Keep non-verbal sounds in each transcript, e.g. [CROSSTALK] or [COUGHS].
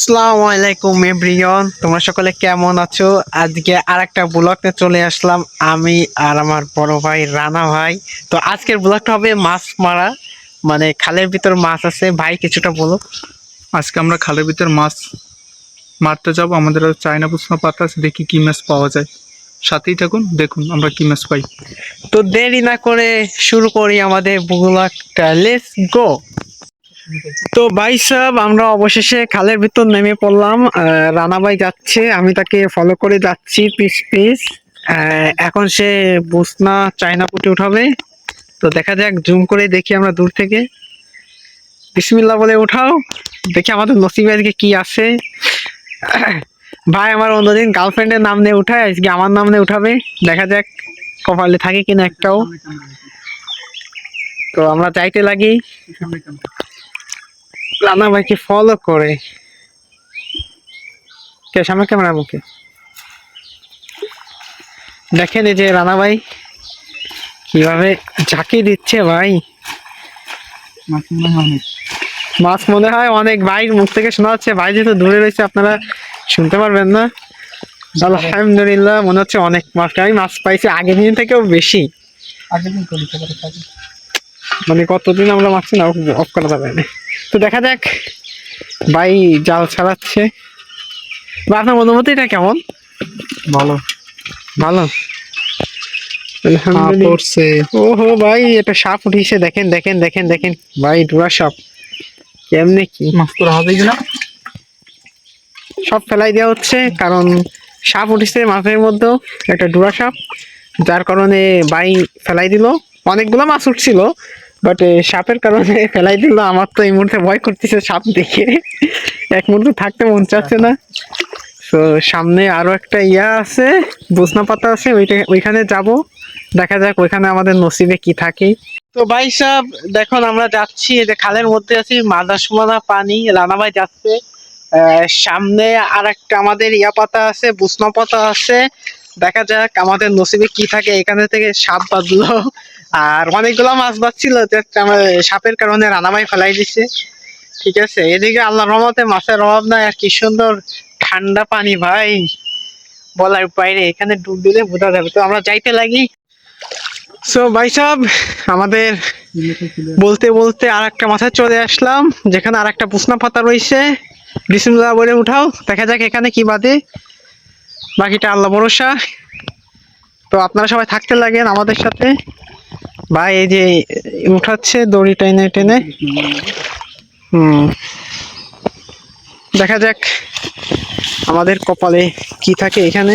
আসসালামু আলাইকুম এভরিওয়ান। তোমরা সকলে কেমন আছো? আজকে আর একটা ব্লগে চলে আসলাম আমি আর আমার বড় ভাই রানা ভাই। তো আজকের ব্লগটা হবে মাছ মারা মানে খালের ভিতর মাছ আছে। ভাই কিছুটা বলো। আজকে আমরা খালের ভিতর মাছ মারতে যাব। আমাদের চায়না পুষনা পাতা আছে দেখি কি মাছ পাওয়া যায়। সাথেই থাকুন দেখুন আমরা কি মাছ পাই। তো দেরি না করে শুরু করি আমাদের ব্লগটা। লেটস গো তো ভাই সাহেব, আমরা অবশেষে খালের ভিতর নেমে পড়লাম। রানা ভাই যাচ্ছে, আমি তাকে ফলো করে যাচ্ছি পিস পিস এখন সে বুসনা চায়না পুঁটি উঠাবে। তো দেখা যাক জুম করে দেখি আমরা দূর থেকে। বিসমিল্লা বলে উঠাও। দেখি আমাদের নসিবে আজকে কি আছে [COUGHS] ভাই, আমার অন্যদিন গার্লফ্রেন্ডের নাম নিয়ে উঠায়, আজকে আমার নাম নিয়ে উঠাবে। দেখা যাক, কপালে থাকে কিনা একটাও। তো আমরা চাইতে লাগি। রানা ভাইকে ফলো করে। কে সামনে ক্যামেরা মুখে দেখেন এই যে রানা ভাই কীভাবে ঝাঁকি দিচ্ছে ভাই। মাছ মনে হয় অনেক। ভাই মুখ থেকে শোনা যাচ্ছে ভাই যেহেতু দূরে রয়েছে আপনারা শুনতে পারবেন না। আলহামদুলিল্লাহ মনে হচ্ছে অনেক মাছ। আমি মাছ পাইছি আগের দিন থেকেও বেশি। মানে কতদিন আমরা মারছি না অফ করা যাবে না। তো দেখা যাক। ভাই জাল ছাড়াচ্ছে। বা আপনার অনুমতি এটা কেমন? ভালো। ভালো? ওহো ভাই এটা সাপ উঠিছে দেখেন দেখেন দেখেন দেখেন। ভাই ডুরা সাপ। কেমনে কি? হবে কিনা সব ফেলাই দেওয়া হচ্ছে কারণ সাপ উঠেছে মাছের মধ্যেও একটা ডুরা সাপ যার কারণে বাই ফেলাই দিল। অনেকগুলো মাছ উঠছিল বাট সাপের কারণে ফেলাই দিল। আমার তো এই মুহূর্তে ভয় করতেছে সাপ দেখে। এক মুহূর্তে থাকতে মন চাচ্ছে না। তো সামনে আরও একটা ইয়া আছে বুসনা পাতা আছে, ওইটা, ওইখানে যাব। দেখা যাক ওইখানে আমাদের নসিবে কি থাকে। তো ভাই সাহেব, দেখুন, আমরা যাচ্ছি। এই যে খালের মধ্যে আছি মাদাসমানা পানি রানা ভাই যাচ্ছে সামনে আর একটা আমাদের ইয়া পাতা আছে বুসনা পাতা আছে। দেখা যাক আমাদের নসিবে কি থাকে। এখানে থেকে সাপ বাঁধলো। আর অনেকগুলো মাছ বাঁচছিল সাপের কারণে রানা ভাই ফেলাই দিছে। ঠিক আছে, এদিকে আল্লাহ রহমতে মাছের অভাব নাই, আর কি সুন্দর ঠান্ডা পানি ভাই। বলার বাইরে এখানে ডুব দিলে বোঝা যাবে। তো আমরা যাইতে লাগি। সো ভাই সাহেব, আমাদের বলতে বলতে আর একটা মাথায় চলে আসলাম, যেখানে আর একটা পুসনা পাতা রয়েছে। বিসমুল্লাহ বলে উঠাও, দেখা যাক এখানে কি বাদে। বাকিটা আল্লাহ ভরসা। তো আপনারা সবাই থাকতে লাগেন আমাদের সাথে। ভাই এই যে উঠাচ্ছে দড়ি টেনে টেনে। হুম। দেখা যাক আমাদের কপালে কি থাকে এখানে।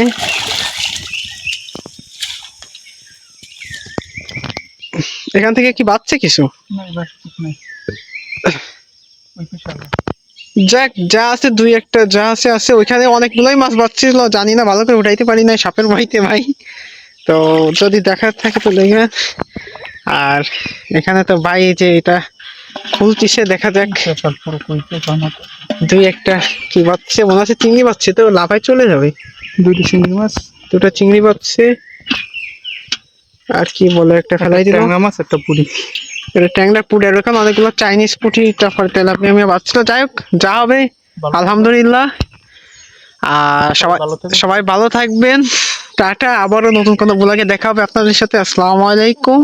এখান থেকে কি বাচ্চা কিছু? যাক যা আছে দুই একটা যা আছে আছে। ওইখানে অনেকগুলোই মাছ বাচ্ছিল জানি না ভালো করে উঠাইতে পারি না সাপের ভয়তে ভাই। তো যদি দেখার থাকে তো দেখবেন আর এখানে তো ভাই যে এটা খুলতিছে দেখা যাক। দুই একটা কি বাচ্চে মনে হচ্ছে চিংড়ি বাচ্চে তো লাফায় চলে যাবে। দুইটি চিংড়ি মাছ। দুটো চিংড়ি বাচ্চে আর কি বলে একটা ফেলাই দিলাম। ট্যাংরা মাছ একটা পুরি। এটা ট্যাংরা আর ওখানে অনেকগুলো চাইনিজ পুঁটি তারপর তেলাপিয়া বাচ্চা যাই হোক যা হবে। আলহামদুলিল্লাহ। আর সবাই সবাই ভালো থাকবেন। টাটা আবারও নতুন কোনো ব্লগে দেখা হবে আপনাদের সাথে। আসসালামু আলাইকুম।